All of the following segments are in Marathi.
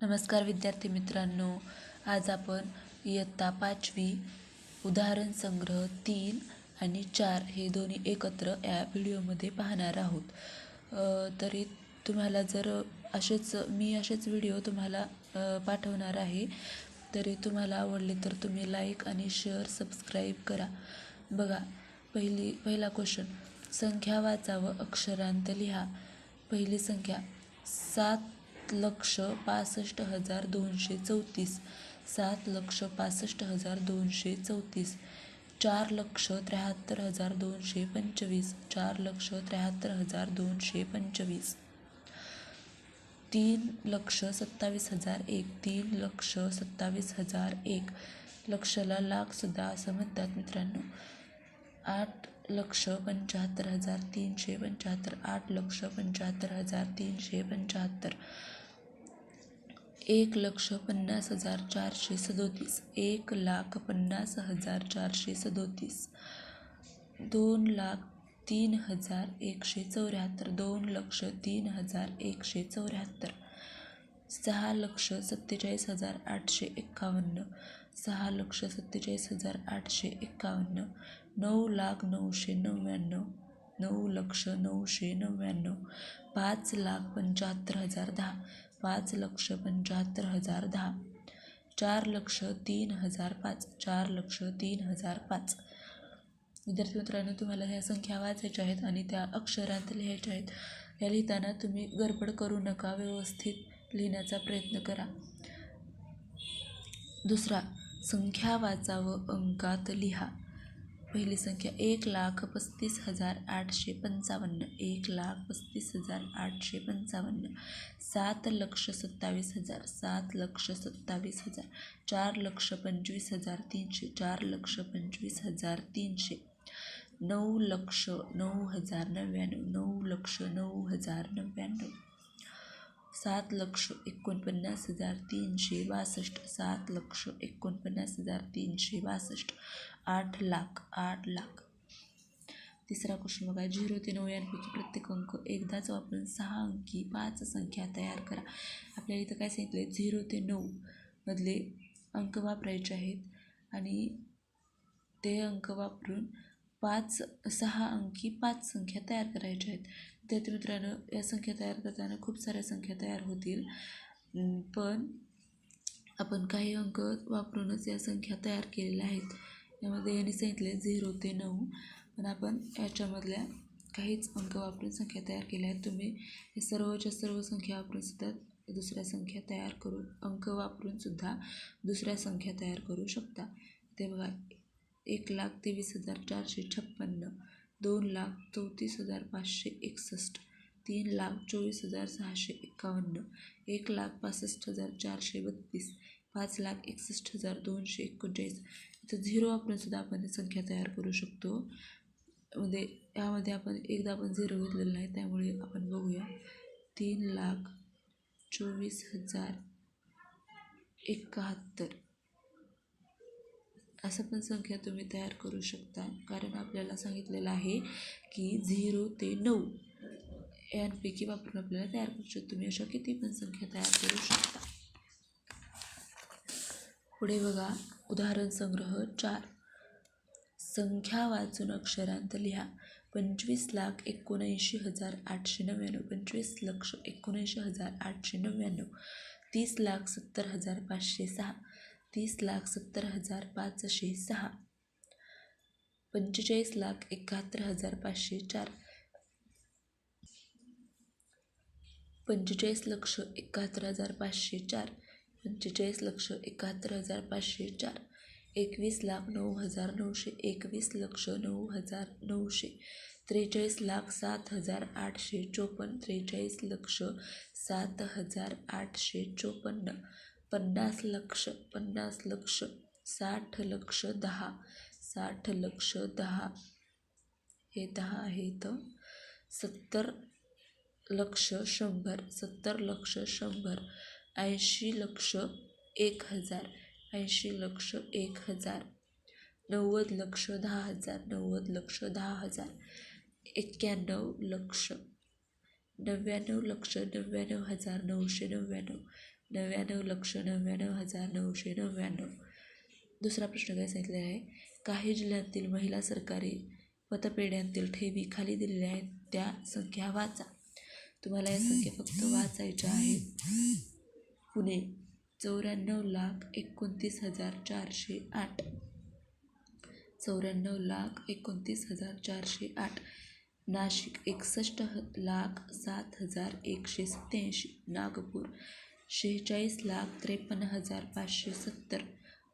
नमस्कार विद्यार्थी मित्रांनो आज आपण इयत्ता पाचवी उदाहरण संग्रह तीन आणि चार हे दोन्ही एकत्र या व्हिडिओमध्ये पाहणार आहोत. तरी तुम्हाला जर असेच मी असेच व्हिडिओ तुम्हाला पाठवणार आहे तरी तुम्हाला आवडले तर तुम्ही लाईक आणि शेअर सबस्क्राईब करा. बघा पहिली पहिला क्वेश्चन संख्या वाचा व अक्षरांत लिहा. पहिली संख्या सात लक्ष पासष्ट हजार दोनशे चौतीस सात लक्ष पासष्ट हजार दोनशे चौतीस चार लक्ष त्र्याहत्तर हजार दोनशे पंचवीस चार लक्ष त्र्याहत्तर हजार दोनशे पंचवीस. तीन लक्ष सत्तावीस हजार एक तीन लक्ष सत्तावीस हजार एक. लक्षला लाखसुद्धा असं म्हणतात मित्रांनो. आठ लक्ष पंच्याहत्तर हजार तीनशे पंच्याहत्तर आठ लक्ष पंच्याहत्तर हजार तीनशे पंच्याहत्तर. एक लक्ष पन्नास हजार चारशे सदोतीस. एक लाख पन्नास हजार चारशे सदोतीस. दोन लाख तीन हजार एकशे चौऱ्याहत्तर. दोन लक्ष तीन हजार एकशे चौऱ्याहत्तर. सहा लक्ष सत्तेचाळीस हजार आठशे एक्कावन्न. सहा लक्ष सत्तेचाळीस हजार आठशे एक्कावन्न. नऊ लाख नऊशे नव्याण्णव. नऊ लक्ष नऊशे नव्याण्णव. पाच लाख पंच्याहत्तर हजार दहा. पाच लक्ष पंच्याहत्तर हजार दहा. चार लक्ष तीन हजार पाच. चार लक्ष तीन हजार पाच. विद्यार्थी मित्रांनो तुम्हाला ह्या संख्या वाचायच्या आहेत आणि त्या अक्षरांत लिहायच्या आहेत. या लिहिताना तुम्ही गडबड करू नका व्यवस्थित लिहिण्याचा प्रयत्न करा. दुसरा संख्या वाचा व अंकात लिहा. पहिली संख्या एक लाख पस्तीस हजार आठशे पंचावन्न एक लाख पस्तीस हजार आठशे पंचावन्न सात लक्ष सत्तावीस हजार सात लक्ष सत्तावीस हजार चार लक्ष पंचवीस हजार तीनशे चार लक्ष पंचवीस हजार तीनशे नऊ लक्ष नऊ हजार नव्याण्णव नऊ लक्ष नऊ हजार नव्याण्णव. सात लक्ष एकोणपन्नास हजार तीनशे बासष्ट सात लक्ष एकोणपन्नास हजार तीनशे बासष्ट आठ लाख आठ लाख. तिसरा क्वेश्चन बघा झिरो ते नऊ यांपैकी प्रत्येक अंक एकदाच वापरून सहा अंकी पाच संख्या तयार करा. आपल्याला इथं काय सांगितलं आहे झिरो ते नऊ मधले अंक वापरायचे आहेत आणि ते अंक वापरून पाच सहा अंकी पाच संख्या तयार करायच्या आहेत. विद्यार्थी मित्रांनो या संख्या तयार करताना खूप साऱ्या संख्या तयार होतील. पण आपण काही अंक वापरूनच या संख्या तयार केलेल्या आहेत. यामध्ये यांनी सांगितले झिरो ते नऊ. पण आपण याच्यामधल्या काहीच अंक वापरून संख्या तयार केल्या आहेत. तुम्ही हे सर्वच्या सर्व संख्या वापरून सुद्धा दुसऱ्या संख्या तयार करू अंक वापरून सुद्धा दुसऱ्या संख्या तयार करू शकता. ते बघा एक लाख तेवीस हजार चारशे छप्पन्न. दोन लाख चौतीस हजार पाचशे एकसष्ट तीन लाख चोवीस हजार सहाशे एकावन्न एक लाख पासष्ट हजार चारशे बत्तीस पाच लाख एकसष्ट हजार दोनशे एकोणचाळीस. इथं झिरो वापरून सुद्धा आपण संख्या तयार करू शकतो. मध्ये यामध्ये आपण एकदा आपण झिरो घेतलेला नाही त्यामुळे आपण बघूया. तीन लाख चोवीस हजार एकाहत्तर. असं पण संख्या तुम्ही तयार करू शकता. कारण आपल्याला सांगितलेलं आहे की झिरो ते नऊ यांपैकी वापरून आपल्याला तयार करू शकतो. तुम्ही अशा किती पण संख्या तयार करू शकता. पुढे बघा उदाहरण संग्रह चार. संख्या वाचून अक्षरांत लिहा. पंचवीस लाख एकोणऐंशी हजार आठशे नव्याण्णव. पंचवीस लक्ष एकोणऐंशी हजार आठशे नव्याण्णव. तीस लाख सत्तर हजार पाचशे सहा. तीस लाख सत्तर हजार पाचशे सहा. पंचेचाळीस लाख एकाहत्तर हजार पाचशे चार. पंचेचाळीस लक्ष एकाहत्तर हजार पाचशे चार. पंचेचाळीस लक्ष एकाहत्तर हजार पाचशे चार. एकवीस लाख नऊ हजार नऊशे एकवीस लक्ष नऊ हजार नऊशे त्रेचाळीस लाख सात हजार आठशे चोपन्न. त्रेचाळीस लक्ष सात हजार आठशे चोपन्न. पन्नास लक्ष पन्नास लक्ष साठ लक्ष दहा साठ लक्ष दहा. हे दहा आहे इथं सत्तर लक्ष शंभर सत्तर लक्ष शंभर. ऐंशी लक्ष एक हजार ऐंशी लक्ष एक हजार. नव्वद लक्ष दहा हजार नव्वद लक्ष दहा हजार. एक्क्याण्णव लक्ष नव्याण्णव लक्ष नव्याण्णव हजार नऊशे नव्याण्णव. नव्याण्णव लक्ष नव्याण्णव हजार नऊशे नव्याण्णव. दुसरा प्रश्न काय सांगितलेला आहे? काही जिल्ह्यांतील महिला सरकारी पतपेढ्यांतील ठेवी खाली दिलेल्या आहेत त्या संख्या वाचा. तुम्हाला या संख्या फक्त वाचायच्या आहेत. पुणे चौऱ्याण्णव लाख एकोणतीस हजार चारशे आठ. चौऱ्याण्णव लाख एकोणतीस हजार चारशे आठ. नाशिक एकसष्ट ह लाख सात हजार एकशे सत्याऐंशी नागपूर शेहेचाळीस लाख त्रेपन्न हजार पाचशे सत्तर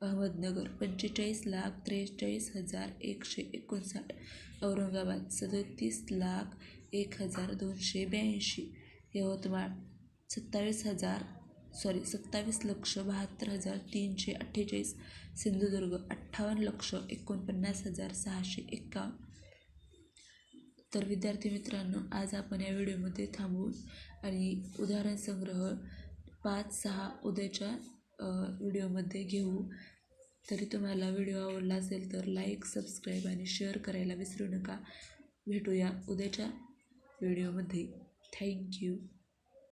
अहमदनगर पंचेचाळीस लाख त्रेचाळीस हजार एकशे एकोणसाठ औरंगाबाद सदतीस लाख एक हजार दोनशे ब्याऐंशी यवतमाळ सत्तावीस हजार सॉरी सत्तावीस लक्ष बहात्तर हजार तीनशे अठ्ठेचाळीस सिंधुदुर्ग अठ्ठावन्न लक्ष एकोणपन्नास हजार सहाशे एक्कावन्न. तर विद्यार्थी मित्रांनो आज आपण या व्हिडिओमध्ये थांबून आणि उदाहरण संग्रह पाच सहा उद्याच्या व्हिडिओमध्ये घेऊ. तरी तुम्हाला व्हिडिओ आवडला असेल तर लाईक सबस्क्राईब आणि शेअर करायला विसरू नका. भेटूया उद्याच्या व्हिडिओमध्ये. थँक्यू.